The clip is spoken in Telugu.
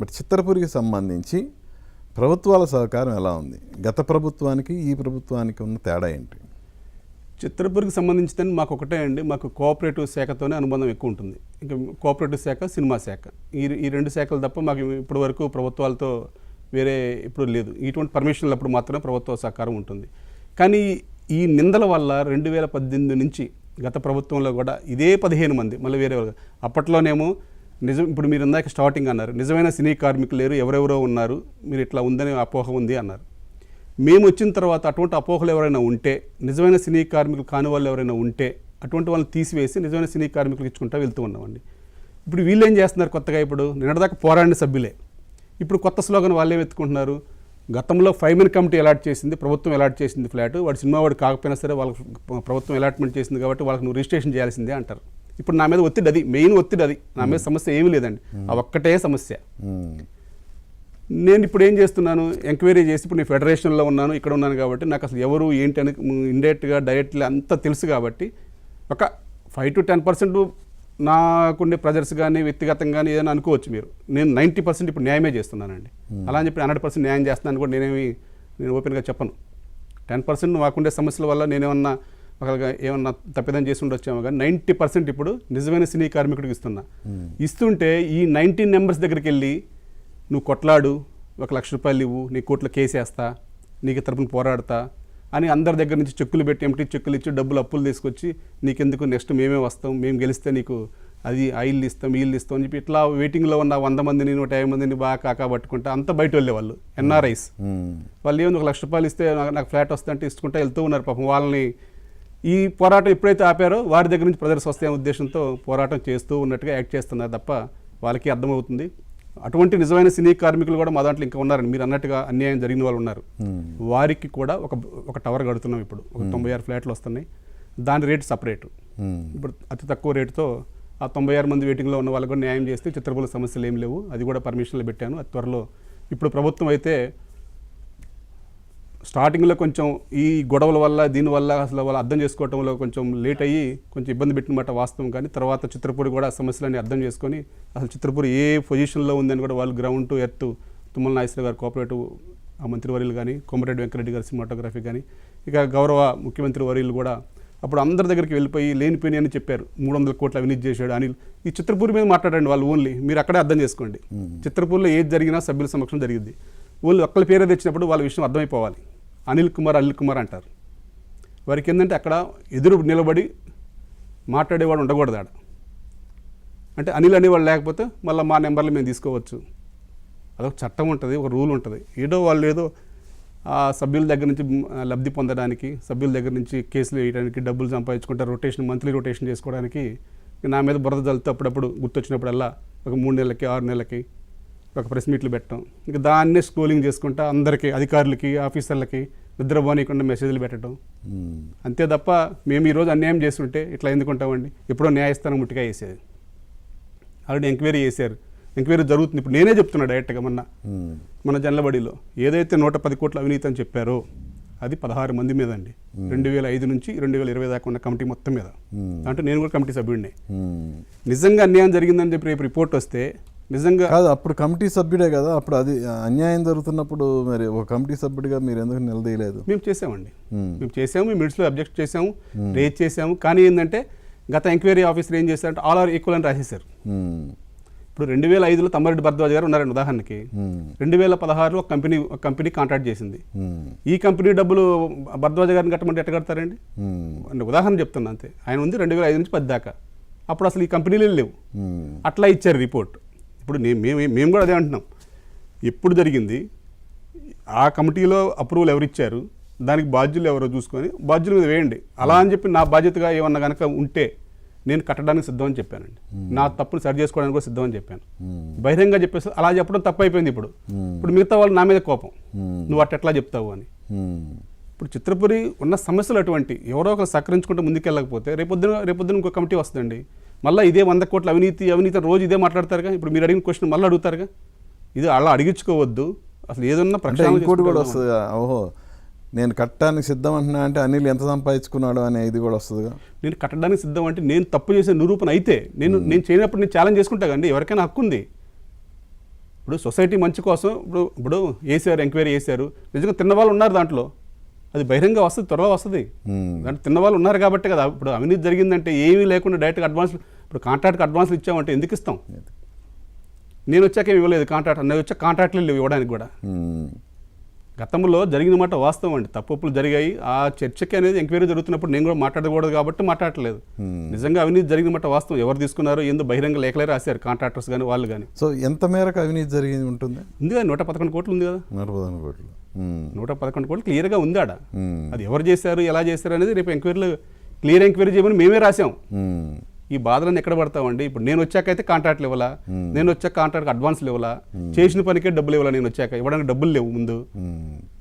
బట్ చిత్తరపూరికి సంబంధించి ప్రభుత్వాల సహకారం ఎలా ఉంది? గత ప్రభుత్వానికి ఈ ప్రభుత్వానికి ఉన్న తేడా ఏంటి? చిత్రపూర్కి సంబంధించి మాకు ఒకటే అండి. మాకు కోఆపరేటివ్ శాఖతోనే అనుబంధం ఎక్కువ ఉంటుంది. ఇంకా కోఆపరేటివ్ శాఖ సినిమా శాఖ. ఈ ఈ రెండు శాఖలు తప్ప మాకు ఇప్పటి వరకు ప్రభుత్వాలతో వేరే ఇప్పుడు లేదు. ఇటువంటి పర్మిషన్లు అప్పుడు మాత్రమే ప్రభుత్వ సహకారం ఉంటుంది. కానీ ఈ నిందల వల్ల రెండు వేల పద్దెనిమిది నుంచి గత ప్రభుత్వంలో కూడా ఇదే పదిహేను మంది మళ్ళీ వేరే అప్పట్లోనేమో నిజం ఇప్పుడు మీరు ఇందాక స్టార్టింగ్ అన్నారు. నిజమైన సినీ కార్మికులు లేరు ఎవరెవరో ఉన్నారు మీరు ఇట్లా ఉందని అపోహ ఉంది అన్నారు. మేము వచ్చిన తర్వాత అటువంటి అపోహలు ఎవరైనా ఉంటే నిజమైన సినీ కార్మికులు కాని వాళ్ళు ఎవరైనా ఉంటే అటువంటి వాళ్ళని తీసివేసి నిజమైన సినీ కార్మికులకు ఇచ్చుకుంటా వెళ్తూ ఉన్నామండి. ఇప్పుడు వీళ్ళు ఏం చేస్తున్నారు కొత్తగా ఇప్పుడు? నిన్నటిదాకా పోరాడిన సభ్యులే. ఇప్పుడు కొత్త స్లోగన్ వాళ్ళే వెతుకుంటున్నారు గతంలో ఫైవ్ మెన్ కమిటీ అలాట్ చేసింది ప్రభుత్వం అలాట్ చేసింది ఫ్లాట్ వాడు సినిమా వాడు కాకపోయినా సరే వాళ్ళకి ప్రభుత్వం అలాట్మెంట్ చేసింది కాబట్టి వాళ్ళకి నువ్వు రిజిస్ట్రేషన్ చేయాల్సిందే అంటారు. ఇప్పుడు నా మీద ఒత్తిడి అది మెయిన్ ఒత్తిడి అది. నా మీద సమస్య ఏమీ లేదండి. ఆ ఒక్కటే సమస్య. నేను ఇప్పుడు ఏం చేస్తున్నాను? ఎంక్వైరీ చేసి ఇప్పుడు నేను ఫెడరేషన్లో ఉన్నాను ఇక్కడ ఉన్నాను కాబట్టి నాకు అసలు ఎవరు ఏంటి అని ఇండైరెక్ట్గా డైరెక్ట్లీ అంతా తెలుసు కాబట్టి ఒక ఫైవ్ టు టెన్ పర్సెంట్ నాకుండే ప్రెజర్స్ కానీ వ్యక్తిగతంగా కానీ ఏదైనా అనుకోవచ్చు మీరు. నేను నైంటీ పర్సెంట్ ఇప్పుడు న్యాయమే చేస్తున్నానండి. అలా అని చెప్పి హండ్రెడ్ పర్సెంట్ న్యాయం చేస్తున్నాను కూడా నేనేమి నేను ఓపెన్గా చెప్పను. టెన్ పర్సెంట్ మాకుండే సమస్యల వల్ల నేనేమన్నా ఒకవేళ ఏమన్నా తప్పిదం చేసి ఉండొచ్చామో కానీ నైంటీ పర్సెంట్ ఇప్పుడు నిజమైన సినీ కార్మికుడికి ఇస్తున్నా. ఇస్తుంటే ఈ నైన్టీన్ నెంబర్స్ దగ్గరికి వెళ్ళి నువ్వు కొట్లాడు ఒక లక్ష రూపాయలు ఇవ్వు నీ కోర్టులో కేసు వేస్తా నీకు తరపున పోరాడతా అని అందరి దగ్గర నుంచి చెక్కులు పెట్టి ఎంటీ చెక్కులు ఇచ్చి డబ్బులు అప్పులు తీసుకొచ్చి నీకెందుకు నెక్స్ట్ మేమే వస్తాం మేము గెలిస్తే నీకు అది ఆయిల్ ఇస్తాం వీళ్ళు ఇస్తాం అని చెప్పి ఇట్లా వెయిటింగ్లో ఉన్న వంద మందిని నూట యాభై మందిని బాగా కాకా పట్టుకుంటా అంత బయట వెళ్ళేవాళ్ళు ఎన్ఆర్ఐస్. మ్మ్. వాళ్ళు ఏముంది ఒక లక్ష రూపాయలు ఇస్తే నాకు- నాకు ఫ్లాట్ వస్తుందంటే ఇచ్చుకుంటా వెళ్తూ ఉన్నారు పాపం వాళ్ళని ఈ పోరాటం ఎప్పుడైతే ఆపారో వారి దగ్గర నుంచి ప్రజలు వస్తాయనే ఉద్దేశంతో పోరాటం చేస్తూ ఉన్నట్టుగా యాక్ట్ చేస్తున్నారు తప్ప వాళ్ళకి అర్థమవుతుంది. అటువంటి నిజమైన సినీ కార్మికులు కూడా మా దాంట్లో ఇంకా ఉన్నారండి మీరు అన్నట్టుగా అన్యాయం జరిగిన వాళ్ళు ఉన్నారు. వారికి కూడా ఒక ఒక టవర్ కడుతున్నాం ఇప్పుడు. ఒక తొంభై ఆరు ఫ్లాట్లు వస్తున్నాయి. దాని రేటు సపరేట్. ఇప్పుడు అతి తక్కువ రేటుతో ఆ తొంభై ఆరు మంది వెయిటింగ్లో ఉన్న వాళ్ళకు కూడా న్యాయం చేస్తే చిత్రపూల సమస్యలు ఏం లేవు. అది కూడా పర్మిషన్లు పెట్టాను. అతి త్వరలో ఇప్పుడు ప్రభుత్వం అయితే స్టార్టింగ్లో కొంచెం ఈ గొడవల వల్ల దీనివల్ల అసలు వాళ్ళు అర్థం చేసుకోవటంలో కొంచెం లేట్ అయ్యి కొంచెం ఇబ్బంది పెట్టినమాట వాస్తవం. కానీ తర్వాత చిత్రపూడి కూడా ఆ సమస్యలన్నీ అర్థం చేసుకొని అసలు చిత్రపూడి ఏ పొజిషన్లో ఉందని కూడా వాళ్ళు ground to earth Tummala Nageswara garu cooperative ఆ మంత్రివర్యులు కానీ కోమరెడ్డి వెంకరెడ్డి గారి సినిమాటోగ్రఫీ కానీ ఇక గౌరవ ముఖ్యమంత్రి వర్యులు కూడా అప్పుడు అందరి దగ్గరికి వెళ్ళిపోయి లేనిపోయినాయి అని చెప్పారు. మూడు వందల కోట్ల అవినీతి చేశాడు అనిల్. ఈ చిత్రపూరి మీద మాట్లాడండి వాళ్ళు ఓన్లీ. మీరు అక్కడే అర్థం చేసుకోండి. చిత్రపూర్లో ఏది జరిగినా సభ్యుల సమక్షం జరిగింది ఓన్లీ ఒక్కళ్ళ పేరు తెచ్చినప్పుడు వాళ్ళ విషయం అర్థమైపోవాలి. అనిల్ కుమార్ అనిల్ కుమార్ అంటారు. వారికి ఏంటంటే అక్కడ ఎదురు నిలబడి మాట్లాడేవాడు ఉండకూడదు ఆడ. అంటే అనిల్ అనేవాడు లేకపోతే మళ్ళీ మా నెంబర్లు మేము తీసుకోవచ్చు. అదొక చట్టం ఉంటుంది ఒక రూల్ ఉంటుంది. ఏదో వాళ్ళు ఏదో ఆ సభ్యుల దగ్గర నుంచి లబ్ధి పొందడానికి సభ్యుల దగ్గర నుంచి కేసులు వేయడానికి డబ్బులు సంపాదించుకుంటే రొటేషన్ మంత్లీ రొటేషన్ చేసుకోవడానికి నా మీద బురద జల్లుతూ అప్పుడప్పుడు గుర్తొచ్చినప్పుడల్లా ఒక మూడు నెలలకి ఆరు నెలలకి ఒక ప్రెస్ మీట్లు పెట్టడం ఇంకా దాన్నే స్క్రోలింగ్ చేసుకుంటా అందరికీ అధికారులకి ఆఫీసర్లకి నిద్రపోనీయకుండా మెసేజ్లు పెట్టడం. మ్మ్. అంతే తప్ప మేము ఈరోజు అన్యాయం చేస్తుంటే ఇట్లా ఎందుకుంటామండి ఎప్పుడో న్యాయస్థానం ముట్టిగా వేసేది. ఆల్రెడీ ఎంక్వైరీ చేశారు. ఎంక్వైరీ జరుగుతుంది. ఇప్పుడు నేనే చెప్తున్నా డైరెక్ట్గా మొన్న. మ్మ్. మన జనలబడిలో ఏదైతే నూట పది కోట్ల అవినీతి అని చెప్పారో అది పదహారు మంది మీద అండి రెండు వేల ఐదు నుంచి రెండు వేల ఇరవై దాకా ఉన్న కమిటీ మొత్తం మీద. అంటే నేను కూడా కమిటీ సభ్యుడిని. నిజంగా అన్యాయం జరిగిందని చెప్పి రేపు రిపోర్ట్ వస్తే నిజంగా కాదు అప్పుడు కమిటీ సభ్యుడే కదా అప్పుడు అది అన్యాయం జరుగుతున్నప్పుడు మరి ఒక కమిటీ సభ్యుడిగా మీరు ఎందుకు నిలదీయలేదు? మేము చేసామండి. మ్మ్. మేము చేసాము మేము మినిట్స్లో అబ్జెక్ట్ చేసాము రేజ్ చేసాము. కానీ ఏంటంటే గత ఎంక్వైరీ ఆఫీసర్ ఏం చేశారంటే ఆల్ ఆర్ ఈక్వల్ అని రాసేశారు. మ్మ్. ఇప్పుడు రెండు వేల ఐదులో తమ్మారెడ్డి భరద్వాజ్ గారు ఉన్నారండి ఉదాహరణకి. రెండు వేల పదహారులో ఒక కంపెనీ ఒక కంపెనీ కాంట్రాక్ట్ చేసింది. ఈ కంపెనీ డబ్బులు భరద్వాజ్ గారిని కట్టమంటే ఎట్ట కడతారండి? ఉదాహరణ చెప్తున్నా అంతే. ఆయన ఉంది రెండు వేల ఐదు నుంచి పది దాకా. అప్పుడు అసలు ఈ కంపెనీలు లేవు. అట్లా ఇచ్చారు రిపోర్ట్. ఇప్పుడు నేను మేము మేము కూడా అదే అంటున్నాం. ఎప్పుడు జరిగింది? ఆ కమిటీలో అప్రూవల్ ఎవరు ఇచ్చారు? దానికి బాధ్యులు ఎవరో చూసుకొని బాధ్యుల మీద వేయండి. అలా అని చెప్పి నా బాధ్యతగా ఏమన్నా కనుక ఉంటే నేను కట్టడానికి సిద్ధం అని చెప్పానండి. నా తప్పును సరి చేసుకోవడానికి కూడా సిద్ధం అని చెప్పాను. బహిరంగ చెప్పేసి అలా చెప్పడం తప్పు అయిపోయింది ఇప్పుడు ఇప్పుడు మిగతా వాళ్ళు నా మీద కోపం. నువ్వు అట్ట ఎట్లా చెప్తావు అని. ఇప్పుడు చిత్రపురి ఉన్న సమస్యలు అటువంటి ఎవరో ఒకరు సహకరించుకుంటూ ముందుకెళ్ళకపోతే రేపొద్దున రేపొద్దున ఇంకో కమిటీ వస్తుందండి. మళ్ళీ ఇదే వంద కోట్ల అవినీతి అవినీతి రోజు ఇదే మాట్లాడతారుగా? ఇప్పుడు మీరు అడిగిన క్వశ్చన్ మళ్ళీ అడుగుతారుగా? ఇది అలా అడిగించుకోవద్దు. అసలు ఏదన్నా ప్రక్షాళన ఇంకోటి కూడా వస్తుంది ఓహో నేను కట్టడానికి సిద్ధం అంటున్నా అంటే అనిల్ ఎంత సంపాదించుకున్నాడు అనే ఇది కూడా వస్తుందిగా? నేను కట్టడానికి సిద్ధం అంటే నేను తప్పు చేసే నిరూపణ అయితే నేను నేను చేయనప్పుడు నేను ఛాలెంజ్ చేసుకుంటా కండి ఎవరికైనా హక్కు ఉంది. ఇప్పుడు సొసైటీ మంచి కోసం ఇప్పుడు ఇప్పుడు వేసారు ఎంక్వైరీ చేశారు. నిజంగా తిన్న వాళ్ళు ఉన్నారు దాంట్లో. అది బహిరంగ వస్తుంది త్వరలో వస్తుంది. మ్మ్. దాంట్లో తిన్న వాళ్ళు ఉన్నారు కాబట్టి కదా ఇప్పుడు అవినీతి జరిగిందంటే ఏమీ లేకుండా డైరెక్ట్గా అడ్వాన్స్ ఇప్పుడు కాంట్రాక్ట్కి అడ్వాన్స్లు ఇచ్చామంటే ఎందుకు ఇస్తాం? నేను వచ్చాక ఏమి ఇవ్వలేదు కాంట్రాక్ట్ నేను వచ్చాక కాంట్రాక్ట్లు లేవు ఇవ్వడానికి కూడా. మ్మ్. గతంలో జరిగిన మాట వాస్తవం అండి. తప్పులు జరిగాయి. ఆ చర్చకి అనేది ఎంక్వైరీ జరుగుతున్నప్పుడు నేను కూడా మాట్లాడకూడదు కాబట్టి మాట్లాడలేదు మ్మ్. నిజంగా అవినీతి జరిగిన మాట వాస్తవం. ఎవరు తీసుకున్నారో ఏందో బహిరంగ లేఖలే రాశారు కాంట్రాక్టర్స్ కానీ వాళ్ళు కానీ సో ఎంత మేరకు అవినీతి జరిగి ఉంటుంది? ఉంది కదా నూట పదకొండు కోట్లు ఉంది కదా. నూట పదహారు కోట్లు. నూట పదకొండు కోట్లు క్లియర్గా ఉంది ఆడ మ్మ్. అది ఎవరు చేశారు ఎలా చేశారు అనేది రేపు ఎంక్వైరీలో క్లియర్ ఎంక్వైరీ చేయమని మేమే రాసాం. ఈ బాధలను ఎక్కడ పడతామండి ఇప్పుడు నేను వచ్చాకైతే కాంట్రాక్ట్లు ఇవ్వాలా? నేను వచ్చాక కాంట్రాక్ట్ అడ్వాన్స్లు ఇవ్వాలా? చేసిన పనికే డబ్బులు ఇవ్వాలా నేను వచ్చాక? ఇవ్వడానికి డబ్బులు లేవు ముందు.